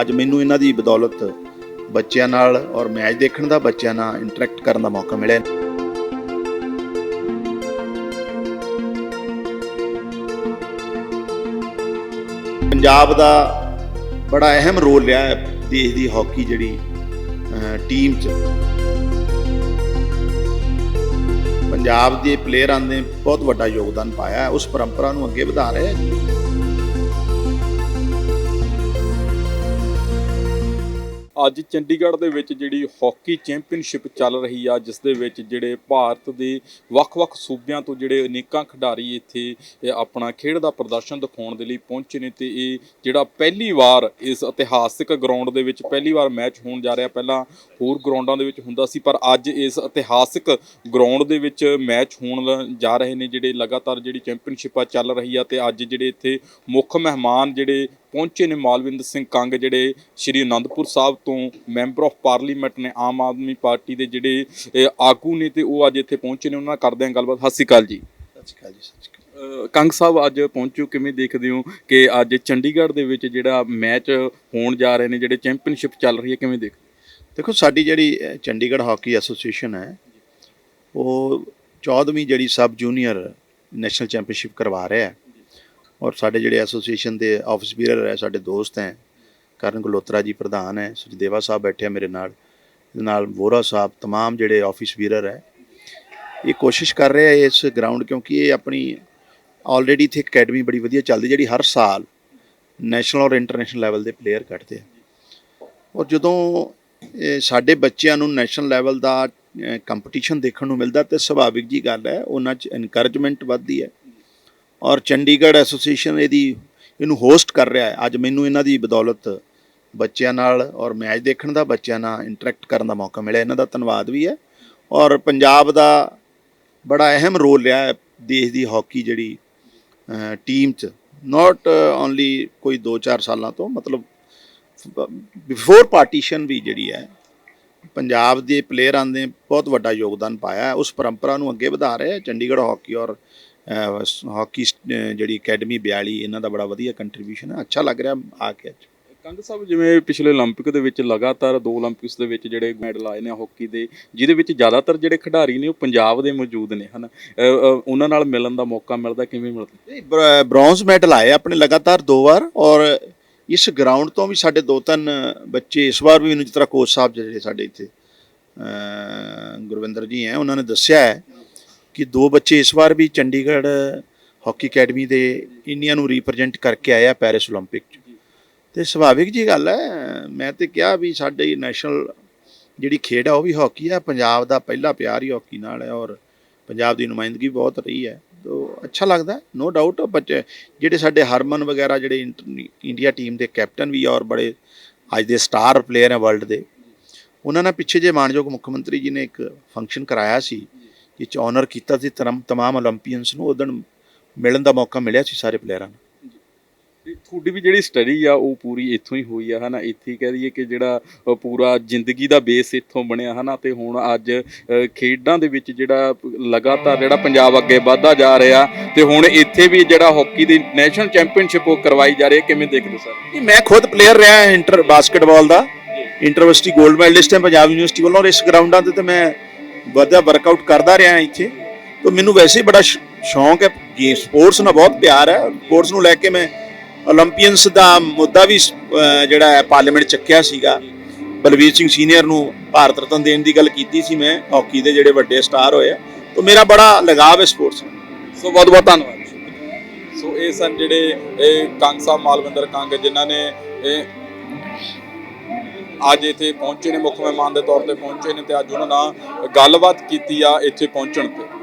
ਅੱਜ ਮੈਨੂੰ ਇਹਨਾਂ ਦੀ ਬਦੌਲਤ ਬੱਚਿਆਂ ਨਾਲ ਔਰ ਮੈਚ ਦੇਖਣ ਦਾ ਬੱਚਿਆਂ ਨਾਲ ਇੰਟਰੈਕਟ ਕਰਨ ਦਾ ਮੌਕਾ ਮਿਲਿਆ। ਪੰਜਾਬ ਦਾ ਬੜਾ ਅਹਿਮ ਰੋਲ ਰਿਹਾ ਹੈ ਦੇਸ਼ ਦੀ ਹਾਕੀ ਜਿਹੜੀ ਟੀਮ 'ਚ। ਪੰਜਾਬ ਦੇ ਪਲੇਅਰਾਂ ਨੇ ਬਹੁਤ ਵੱਡਾ ਯੋਗਦਾਨ ਪਾਇਆ ਉਸ ਪਰੰਪਰਾ ਨੂੰ ਅੱਗੇ ਵਧਾ ਰਿਹਾ ਹੈ। ਅੱਜ ਚੰਡੀਗੜ੍ਹ ਦੇ ਵਿੱਚ ਜਿਹੜੀ ਹਾਕੀ ਚੈਂਪੀਅਨਸ਼ਿਪ ਚੱਲ ਰਹੀ ਆ, ਜਿਸ ਦੇ ਵਿੱਚ ਜਿਹੜੇ ਭਾਰਤ ਦੇ ਵੱਖ-ਵੱਖ ਸੂਬਿਆਂ ਤੋਂ ਜਿਹੜੇ ਅਨੇਕਾਂ ਖਿਡਾਰੀ ਇੱਥੇ ਆਪਣਾ ਖੇਡ ਦਾ ਪ੍ਰਦਰਸ਼ਨ ਦਿਖਾਉਣ ਦੇ ਲਈ ਪਹੁੰਚੇ ਨੇ ਤੇ ਇਹ ਜਿਹੜਾ ਪਹਿਲੀ ਵਾਰ ਇਸ ਇਤਿਹਾਸਿਕ ਗਰਾਊਂਡ ਦੇ ਵਿੱਚ ਪਹਿਲੀ ਵਾਰ ਮੈਚ ਹੋਣ ਜਾ ਰਿਹਾ, ਪਹਿਲਾਂ ਹੋਰ ਗਰਾਊਂਡਾਂ ਦੇ ਵਿੱਚ ਹੁੰਦਾ ਸੀ, ਪਰ ਅੱਜ ਇਸ ਇਤਿਹਾਸਿਕ ਗਰਾਊਂਡ ਦੇ ਵਿੱਚ ਮੈਚ ਹੋਣ ਲ- ਜਾ ਰਹੇ ਨੇ, ਜਿਹੜੇ ਲਗਾਤਾਰ ਜਿਹੜੀ ਚੈਂਪੀਅਨਸ਼ਿਪ ਆ ਚੱਲ ਰਹੀ ਆ ਤੇ ਅੱਜ ਜਿਹੜੇ ਇੱਥੇ ਮੁੱਖ ਮਹਿਮਾਨ ਜਿਹੜੇ ਪਹੁੰਚੇ ਨੇ ਮਾਲਵਿੰਦਰ ਸਿੰਘ ਕੰਗ ਜਿਹੜੇ ਸ਼੍ਰੀ ਅਨੰਦਪੁਰ ਸਾਹਿਬ ਤੋਂ ਮੈਂਬਰ ਆਫ ਪਾਰਲੀਮੈਂਟ ਨੇ ਆਮ ਆਦਮੀ ਪਾਰਟੀ ਦੇ ਜਿਹੜੇ ਆਗੂ ਨੇ ਤੇ ਉਹ ਅੱਜ ਇੱਥੇ ਪਹੁੰਚੇ ਨੇ। ਉਹਨਾਂ ਨਾਲ ਕਰਦੇ ਹਾਂ ਗੱਲਬਾਤ। ਸਤਿ ਸ਼੍ਰੀ ਅਕਾਲ ਜੀ। ਸਤਿ ਸ਼੍ਰੀ ਅਕਾਲ ਜੀ ਸਤਿ ਸ਼੍ਰੀ ਅਕਾਲ। ਕੰਗ ਸਾਹਿਬ ਅੱਜ ਪਹੁੰਚੋ। ਕਿਵੇਂ ਦੇਖਦੇ ਹੋ ਕਿ ਅੱਜ ਚੰਡੀਗੜ੍ਹ ਦੇ ਵਿੱਚ ਜਿਹੜਾ ਮੈਚ ਹੋਣ ਜਾ ਰਹੇ ਨੇ ਜਿਹੜੇ ਚੈਂਪੀਅਨਸ਼ਿਪ ਚੱਲ ਰਹੀ ਹੈ ਕਿਵੇਂ ਦੇਖ ਦੇਖੋ ਸਾਡੀ ਜਿਹੜੀ ਚੰਡੀਗੜ੍ਹ ਹਾਕੀ ਐਸੋਸੀਏਸ਼ਨ ਹੈ ਉਹ 14ਵੀਂ ਜਿਹੜੀ ਸਬ ਜੂਨੀਅਰ ਨੈਸ਼ਨਲ ਚੈਂਪੀਅਨਸ਼ਿਪ ਕਰਵਾ ਰਿਹਾ ਹੈ। ਔਰ ਸਾਡੇ ਜਿਹੜੇ ਐਸੋਸੀਏਸ਼ਨ ਦੇ ਆਫਿਸ ਬੀਰਰ ਹੈ ਸਾਡੇ ਦੋਸਤ ਹੈ ਕਰਨ ਗਲੋਤਰਾ ਜੀ ਪ੍ਰਧਾਨ ਹੈ ਸੁਖਦੇਵਾ ਸਾਹਿਬ ਬੈਠੇ ਆ ਮੇਰੇ ਨਾਲ ਇਹਦੇ ਨਾਲ ਵੋਰਾ ਸਾਹਿਬ तमाम ਜਿਹੜੇ ਆਫਿਸ ਬੀਰਰ ਹੈ ਇਹ ਕੋਸ਼ਿਸ਼ ਕਰ ਰਹੇ ਆ ਇਸ ਗਰਾਊਂਡ ਕਿਉਂਕਿ ਇਹ ਆਪਣੀ ਆਲਰੇਡੀ ਇੱਥੇ ਅਕੈਡਮੀ ਬੜੀ ਵਧੀਆ ਚੱਲਦੀ ਜਿਹੜੀ ਹਰ ਸਾਲ ਨੈਸ਼ਨਲ ਔਰ ਇੰਟਰਨੈਸ਼ਨਲ ਲੈਵਲ ਦੇ ਪਲੇਅਰ ਕੱਢਦੇ ਆ ਔਰ ਜਦੋਂ ਇਹ ਸਾਡੇ ਬੱਚਿਆਂ ਨੂੰ ਨੈਸ਼ਨਲ ਲੈਵਲ ਦਾ ਕੰਪੀਟੀਸ਼ਨ ਦੇਖਣ ਨੂੰ ਮਿਲਦਾ ਤੇ ਸੁਭਾਵਿਕ ਜੀ ਗੱਲ ਹੈ ਉਹਨਾਂ 'ਚ ਇਨਕਰੇਜਮੈਂਟ ਵੱਧਦੀ ਹੈ ਔਰ ਚੰਡੀਗੜ੍ਹ ਐਸੋਸੀਏਸ਼ਨ ਇਹਦੀ ਇਹਨੂੰ ਹੋਸਟ ਕਰ ਰਿਹਾ ਹੈ। ਅੱਜ ਮੈਨੂੰ ਇਹਨਾਂ ਦੀ ਬਦੌਲਤ ਬੱਚਿਆਂ ਨਾਲ ਔਰ ਮੈਚ ਦੇਖਣ ਦਾ ਬੱਚਿਆਂ ਨਾਲ ਇੰਟਰੈਕਟ ਕਰਨ ਦਾ ਮੌਕਾ ਮਿਲਿਆ। ਇਹਨਾਂ ਦਾ ਧੰਨਵਾਦ ਵੀ ਹੈ। ਔਰ ਪੰਜਾਬ ਦਾ ਬੜਾ ਅਹਿਮ ਰੋਲ ਰਿਹਾ ਹੈ ਦੇਸ਼ ਦੀ ਹਾਕੀ ਜਿਹੜੀ ਟੀਮ 'ਚ। ਨਾਟ ਓਨਲੀ ਕੋਈ 2-4 ਸਾਲਾਂ ਤੋਂ, ਮਤਲਬ ਬਿਫੋਰ ਪਾਰਟੀਸ਼ਨ ਵੀ ਜਿਹੜੀ ਹੈ, ਪੰਜਾਬ ਦੇ ਪਲੇਅਰਾਂ ਨੇ, ਬਹੁਤ ਵੱਡਾ ਯੋਗਦਾਨ ਪਾਇਆ ਉਸ ਪਰੰਪਰਾ ਨੂੰ ਅੱਗੇ ਵਧਾ ਰਿਹਾ ਹੈ ਚੰਡੀਗੜ੍ਹ ਹਾਕੀ ਔਰ ਹਾਕੀ ਜਿਹੜੀ ਅਕੈਡਮੀ 42 ਇਹਨਾਂ ਦਾ ਬੜਾ ਵਧੀਆ ਕੰਟਰੀਬਿਊਸ਼ਨ ਹੈ। ਅੱਛਾ ਲੱਗ ਰਿਹਾ ਆ ਕੇ ਅੱਜ। ਕੰਗ ਸਾਹਿਬ ਜਿਵੇਂ ਪਿਛਲੇ 올림픽 ਦੇ ਵਿੱਚ ਲਗਾਤਾਰ ਦੋ 올림픽ਸ ਦੇ ਵਿੱਚ ਜਿਹੜੇ ਮੈਡਲ ਆਏ ਨੇ ਹਾਕੀ ਦੇ ਜਿਹਦੇ ਵਿੱਚ ਜ਼ਿਆਦਾਤਰ ਜਿਹੜੇ ਖਿਡਾਰੀ ਨੇ ਉਹ ਪੰਜਾਬ ਦੇ ਮੌਜੂਦ ਨੇ ਹਨ? ਉਹਨਾਂ ਨਾਲ ਮਿਲਣ ਦਾ ਮੌਕਾ ਮਿਲਦਾ ਕਿਵੇਂ ਮਿਲਦਾ? ਬ੍ਰੌਂਜ਼ ਮੈਡਲ ਆਏ ਆਪਣੇ ਲਗਾਤਾਰ ਦੋ ਵਾਰ ਔਰ ਇਸ ਗਰਾਊਂਡ ਤੋਂ ਵੀ ਸਾਡੇ ਦੋ ਤਿੰਨ ਬੱਚੇ ਇਸ ਵਾਰ ਵੀ ਇਹਨੂੰ ਜਿਸ ਤਰ੍ਹਾਂ ਕੋਚ ਸਾਹਿਬ ਜਿਹੜੇ ਸਾਡੇ ਇੱਥੇ ਗੁਰਵਿੰਦਰ ਜੀ ਹੈ ਉਹਨਾਂ ਨੇ ਦੱਸਿਆ ਹੈ ਕਿ ਦੋ ਬੱਚੇ ਇਸ ਵਾਰ ਵੀ ਚੰਡੀਗੜ੍ਹ ਹਾਕੀ ਅਕੈਡਮੀ ਦੇ ਇੰਡੀਆ ਨੂੰ ਰਿਪਰੈਜ਼ੈਂਟ ਕਰਕੇ ਆਏ ਆ ਪੈਰਿਸ 올림픽 'ਚ ਤੇ ਸੁਭਾਵਿਕ ਜੀ ਗੱਲ ਹੈ ਮੈਂ ਤੇ ਕਿਹਾ ਵੀ ਸਾਡੇ ਨੈਸ਼ਨਲ ਜਿਹੜੀ ਖੇਡ ਆ ਉਹ ਵੀ ਹਾਕੀ ਆ ਪੰਜਾਬ ਦਾ ਪਹਿਲਾ ਪਿਆਰ ਹੀ ਹਾਕੀ ਨਾਲ ਹੈ ਔਰ ਪੰਜਾਬ ਦੀ ਨੁਮਾਇੰਦਗੀ ਬਹੁਤ ਰਹੀ ਹੈ ਤੋ ਅੱਛਾ ਲੱਗਦਾ ਨੋ ਡਾਊਟ ਬੱਚੇ ਜਿਹੜੇ ਸਾਡੇ ਹਰਮਨ ਵਗੈਰਾ ਜਿਹੜੇ ਇੰਟ- ਇੰਡੀਆ ਟੀਮ ਦੇ ਕੈਪਟਨ ਵੀ ਆ ਔਰ ਬੜੇ ਅੱਜ ਦੇ ਸਟਾਰ ਪਲੇਅਰ ਹੈ ਵਰਲਡ ਦੇ ਉਹਨਾਂ ਨੇ ਪਿੱਛੇ ਜੇ ਮਾਨਯੋਗ ਮੁੱਖ ਮੰਤਰੀ ਜੀ ਨੇ ਇੱਕ ਫੰਕਸ਼ਨ ਕਰਾਇਆ ਸੀ ਇਹ ਆਨਰ ਕੀਤਾ ਸੀ तमाम 올림픽ੀਅਨਸ ਨੂੰ ਉਦੋਂ ਮਿਲਣ ਦਾ ਮੌਕਾ ਮਿਲਿਆ ਸੀ ਸਾਰੇ ਪਲੇਅਰਾਂ ਨੂੰ। ਤੁਹਾਡੀ ਵੀ ਜਿਹੜੀ ਸਟੱਡੀ ਆ ਉਹ ਪੂਰੀ ਇੱਥੋਂ ਹੀ ਹੋਈ ਆ ਹਨਾ? ਇੱਥੇ ਕਹਿ ਦਈਏ ਕਿ ਜਿਹੜਾ ਪੂਰਾ ਜ਼ਿੰਦਗੀ ਦਾ ਬੇਸ ਇੱਥੋਂ ਬਣਿਆ ਹਨਾ? ਤੇ ਹੁਣ ਅੱਜ ਖੇਡਾਂ ਦੇ ਵਿੱਚ ਜਿਹੜਾ ਲਗਾਤਾਰ ਜਿਹੜਾ ਪੰਜਾਬ ਅੱਗੇ ਵਧਦਾ ਜਾ ਰਿਹਾ ਤੇ ਹੁਣ ਇੱਥੇ ਵੀ ਜਿਹੜਾ ਹਾਕੀ ਦੀ ਨੈਸ਼ਨਲ ਚੈਂਪੀਅਨਸ਼ਿਪ ਉਹ ਕਰਵਾਈ ਜਾ ਰਹੀ ਹੈ ਕਿਵੇਂ ਦੇਖਦੇ ਸਰ? ਮੈਂ ਖੁਦ ਪਲੇਅਰ ਰਿਹਾ ਇੰਟਰ ਬਾਸਕਟਬਾਲ ਦਾ। ਇੰਟਰਵਰਸਿਟੀ 골ਡ ਮੈਡਲਿਸਟ ਹਾਂ ਪੰਜਾਬ ਯੂਨੀਵਰਸਿਟੀ ਵੱਲੋਂ ਇਸ ਗਰਾਊਂਡਾਂ ਤੇ ਤੇ ਮੈਂ ਵਧਾ ਵਰਕਆਊਟ ਕਰਦਾ ਰਿਹਾ ਇੱਥੇ, ਤਾਂ ਮੈਨੂੰ ਵੈਸੇ ਹੀ ਬੜਾ ਸ਼ੌਂਕ ਹੈ ਗੇਮ ਸਪੋਰਟਸ ਨਾਲ ਬਹੁਤ ਪਿਆਰ ਹੈ। ਸਪੋਰਟਸ ਨੂੰ ਲੈ ਕੇ ਮੈਂ 올림픽ਸ ਦਾ ਮੁੱਦਾ ਵੀ ਜਿਹੜਾ ਹੈ ਪਾਰਲੀਮੈਂਟ ਚੱਕਿਆ ਸੀਗਾ। ਬਲਵੀਰ ਸਿੰਘ ਸੀਨੀਅਰ ਨੂੰ ਭਾਰਤ ਰਤਨ ਦੇਣ ਦੀ ਗੱਲ ਕੀਤੀ ਸੀ ਮੈਂ ਹਾਕੀ ਦੇ ਜਿਹੜੇ ਵੱਡੇ ਸਟਾਰ ਹੋਏ ਆ। ਤਾਂ ਮੇਰਾ ਬੜਾ ਲਗਾਵ ਹੈ ਸਪੋਰਟਸ ਸੋ ਬਹੁਤ ਬਹੁਤ ਧੰਨਵਾਦ। ਸੋ ਇਹ ਸਨ ਜਿਹੜੇ ਇਹ ਕੰਗ ਸਾਹਿਬ, ਮਾਲਵਿੰਦਰ ਕੰਗ, ਜਿਨ੍ਹਾਂ ਨੇ ਇਹ ਅੱਜ ਇੱਥੇ ਪਹੁੰਚੇ ਨੇ ਮੁੱਖ ਮਹਿਮਾਨ ਦੇ ਤੌਰ ਤੇ ਪਹੁੰਚੇ ਨੇ ਤੇ ਅੱਜ ਉਹਨਾਂ ਨਾਲ ਗੱਲਬਾਤ ਕੀਤੀ ਆ ਇੱਥੇ ਪਹੁੰਚਣ ਤੇ।